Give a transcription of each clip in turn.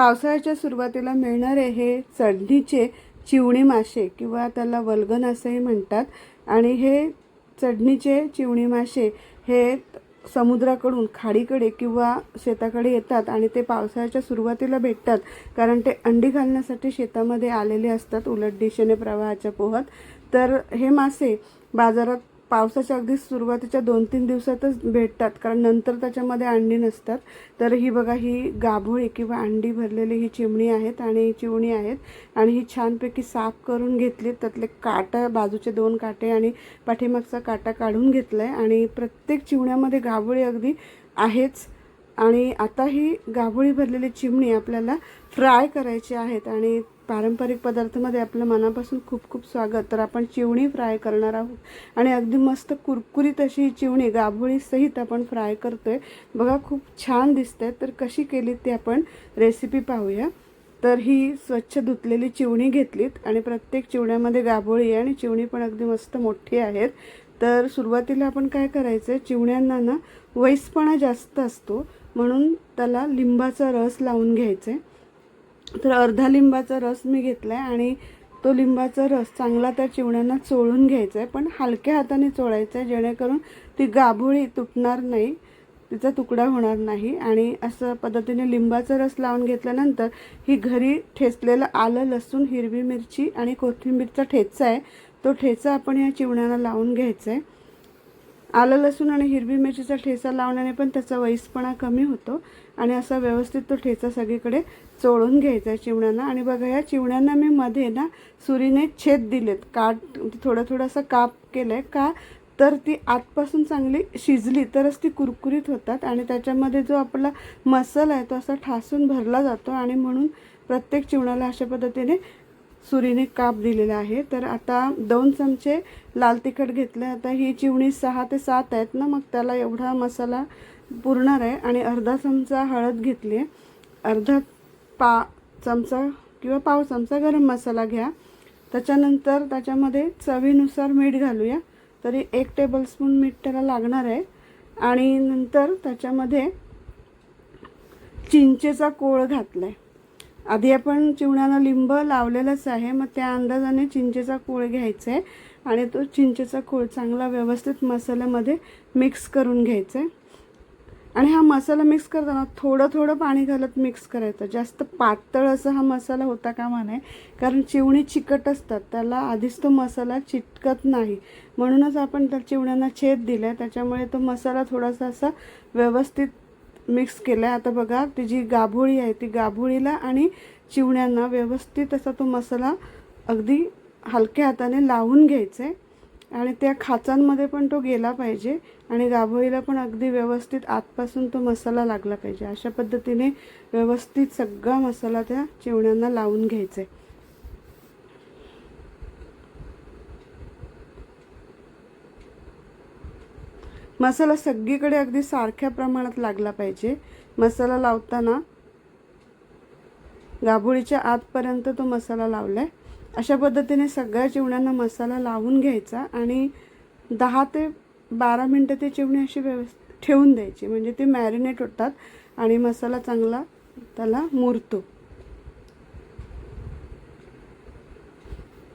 पावसाळ्याच्या सुरुवातीला मिळणारे हे चढणीचे चिवणी मासे किंवा त्याला वल्गन असंही म्हणतात. आणि हे चढणीचे चिवणी मासे हे समुद्राकडून खाडीकडे किंवा शेताकडे येतात आणि ते पावसाळ्याच्या सुरुवातीला भेटतात कारण ते अंडी घालण्यासाठी शेतामध्ये आलेले असतात उलट दिशेने प्रवाहाच्या पोहत. तर हे मासे बाजारात पावसाच्या अगदी सुरुवातीच्या दोन तीन दिवसातच भेटतात. कारण नंतर त्याच्यामध्ये अंडी नसतात. तर ही बघा ही गाभोळी किंवा अंडी भरलेली ही चिमणी आहेत आणि ही चिवणी आहेत. आणि ही छानपैकी साफ करून घेतली. त्यातले काटा बाजूचे दोन काटे आणि पाठीमागचा काटा काढून घेतला आहे आणि प्रत्येक चिवण्यामध्ये गाभोळी अगदी आहेच. आणि आता ही गाभोळी भरलेली चिमणी आपल्याला फ्राय करायची आहेत. आणि पारंपरिक पदार्थामध्ये आपलं मनापासून खूप खूप स्वागत. तर आपण चिवणी फ्राय करणार आहोत. आणि अगदी मस्त कुरकुरीत अशी ही चिवणी गाभोळीसहित आपण फ्राय करतोय. बघा खूप छान दिसते तर कशी केली ती आपण रेसिपी पाहूया. तर ही स्वच्छ धुतलेली चिवणी घेतलीत आणि प्रत्येक चिवण्यामध्ये गाभोळी आहे आणि चिवणी पण अगदी मस्त मोठी आहेत. तर सुरुवातीला आपण काय करायचं आहे चिवण्यांना ना वैसपणा जास्त असतो. म्हणून त्याला लिंबाचा रस लावून घ्यायचा आहे तर अर्धा लिंबाचा रस मी घेतला आहे आणि तो लिंबाचा रस चांगला त्या चिवण्यांना चोळून घ्यायचा आहे पण हलक्या हाताने चोळायचा आहे जेणेकरून ती गाभोळी तुटणार नाही तिचा तुकडा होणार नाही. आणि असं पद्धतीने लिंबाचा रस लावून घेतल्यानंतर ही घरी ठेचलेलं आलं लसूण हिरवी मिरची आणि कोथिंबीरचा ठेचा आहे तो ठेचा आपण या चिवण्याला लावून घ्यायचा आहे आलं लसूण आणि हिरवी मिरचीचा ठेचा लावण्याने पण त्याचा वैसपणा कमी होतो. आणि असा व्यवस्थित तो ठेचा सगळीकडे चोळून घ्यायचा आहे चिवण्यांना. आणि बघा या चिवण्यांना मी मध्ये ना सुरीने छेद दिलेत. काट म्हणजे थोडं थोडंसं काप केलं आहे का? तर ती आतपासून चांगली शिजली तरच ती कुरकुरीत होतात. आणि त्याच्यामध्ये जो आपला मसाला आहे तो असा ठासून भरला जातो. आणि म्हणून प्रत्येक चिवणाला अशा पद्धतीने सुरीने काप दिलेला आहे. तर आता दोन चमचे लाल तिखट घेतले. आता ही चिवणी सहा ते सात आहेत ना मग त्याला एवढा मसाला पुरणार आहे. आणि अर्धा चमचा हळद घेतली. आहे अर्धा पा चमचा किंवा पाव चमचा गरम मसाला घ्या. त्याच्यानंतर त्याच्यामध्ये चवीनुसार मीठ घालूया. तरी एक टेबलस्पून मीठ त्याला लागणार आहे. आणि नंतर त्याच्यामध्ये चिंचेचा कोळ घातला आहे आधी आपण चिवण्याला लिंब लावलेलंच आहे. मग त्या अंदाजाने चिंचेचा कोळ घ्यायचा आहे आणि तो चिंचेचा कोळ चांगला व्यवस्थित मसाल्यामध्ये मिक्स करून घ्यायचा. आहे आणि हा मसाला मिक्स करताना थोडं थोडं पाणी घालत मिक्स करायचं. जास्त पातळ असं हा मसाला होता कामा नये. कारण चिवणी चिकट असतात. त्याला आधीच तो मसाला चिटकत नाही. म्हणूनच आपण त्या चिवण्यांना छेद दिला आहे त्याच्यामुळे तो मसाला थोडासा असा व्यवस्थित मिक्स केलं आहे आता बघा ती जी गाभोळी आहे ती गाभोळीला आणि चिवण्यांना व्यवस्थित असा तो मसाला अगदी हलक्या हाताने लावून घ्यायचा आहे आणि त्या खाचांमध्ये पण तो गेला पाहिजे आणि गाभोळीला पण अगदी व्यवस्थित आतपासून तो मसाला लागला पाहिजे. अशा पद्धतीने व्यवस्थित सगळा मसाला त्या चिवण्यांना लावून घ्यायचा आहे मसाला सगळीकडे अगदी सारख्या प्रमाणात लागला पाहिजे. मसाला लावताना गाभोळीच्या आतपर्यंत तो मसाला लावला आहे अशा पद्धतीने सगळ्या चिवण्यांना मसाला लावून घ्यायचा आणि दहा ते बारा मिनटं ते चिवणी अशी व्यवस्थित ठेवून द्यायची. म्हणजे ते मॅरिनेट होतात आणि मसाला चांगला त्याला मुरतो.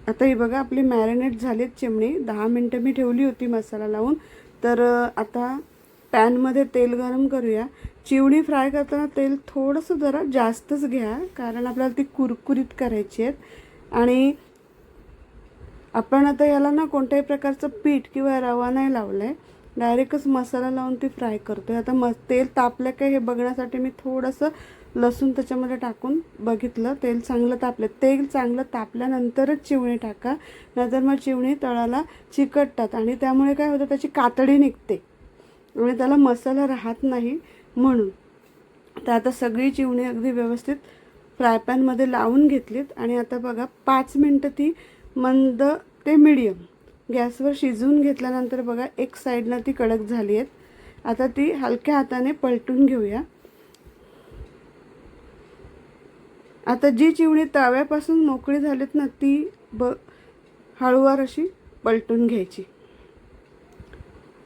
आता ही बघा आपली मॅरिनेट झालीत चिमणी दहा मिनटं मी ठेवली होती मसाला लावून. तर आता पॅनमध्ये तेल गरम करूया. चिवणी फ्राय करताना तेल थोडंसं जरा जास्तच घ्या कारण आपल्याला ती कुरकुरीत करायची आहेत. आणि आपण आता याला ना कोणत्याही प्रकारचं पीठ किंवा रवा नाही लावला आहे डायरेक्टच मसाला लावून ती फ्राय करतो आहे आता म तेल तापलं काय हे बघण्यासाठी मी थोडंसं लसूण त्याच्यामध्ये टाकून बघितलं. तेल चांगलं तापलं. तेल चांगलं तापल्यानंतरच चिवणी टाका. नाहीतर मग चिवणी तळाला चिकटतात आणि त्यामुळे काय होतं त्याची कातडी निघते. आणि त्याला मसाला राहत नाही म्हणून. तर आता सगळी चिवणी अगदी व्यवस्थित फ्राय पॅनमध्ये लावून घेतलीत. आणि आता बघा पाच मिनटं ती मंद ते मिडियम. गॅसवर शिजवून घेतल्यानंतर बघा एक साईडनं ती कडक झाली आहेत. आता ती हलक्या हाताने पलटून घेऊया. आता जी चिवणी तव्यापासून मोकळी झालीत ना ती ब हळूवार अशी पलटून घ्यायची.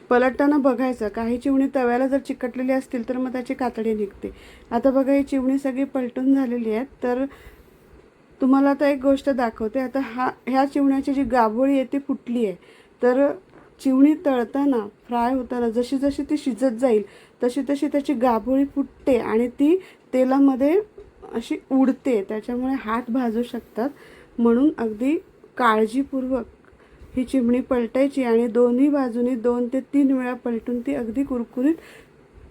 पलटताना बघायचं काही चिवणी तव्याला जर चिकटलेली असतील तर मग त्याची कातडी निघते. आता बघा ही चिवणी सगळी पलटून झालेली आहेत. तर तुम्हाला आता एक गोष्ट दाखवते. आता हा ह्या चिवण्याची जी गाभोळी आहे ती फुटली आहे. तर चिवणी तळताना फ्राय होताना जशी जशी ती शिजत जाईल तशी तशी त्याची गाभोळी फुटते आणि ती तेलामध्ये अशी उडते. त्याच्यामुळे हात भाजू शकतात. म्हणून अगदी काळजीपूर्वक ही चिमणी पलटायची आणि दोन्ही बाजूनी दोन ते तीन वेळा पलटून ती अगदी कुरकुरीत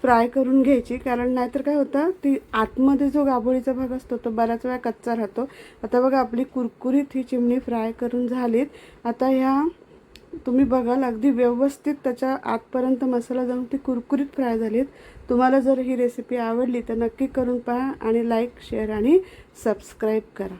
फ्राय करून घ्यायची. कारण नाहीतर काय होतं ती आतमध्ये जो गाभोळीचा भाग असतो तो बऱ्याच वेळा कच्चा राहतो. आता बघा आपली कुरकुरीत ही चिमणी फ्राय करून झालीत. आता ह्या तुम्ही बघाल अगदी व्यवस्थित त्याच्या आतपर्यंत मसाला जाऊन ती कुरकुरीत फ्राय झालीत. तुम्हाला जर ही रेसिपी आवडली तर नक्की करून पहा आणि लाईक शेअर आणि सबस्क्राईब करा.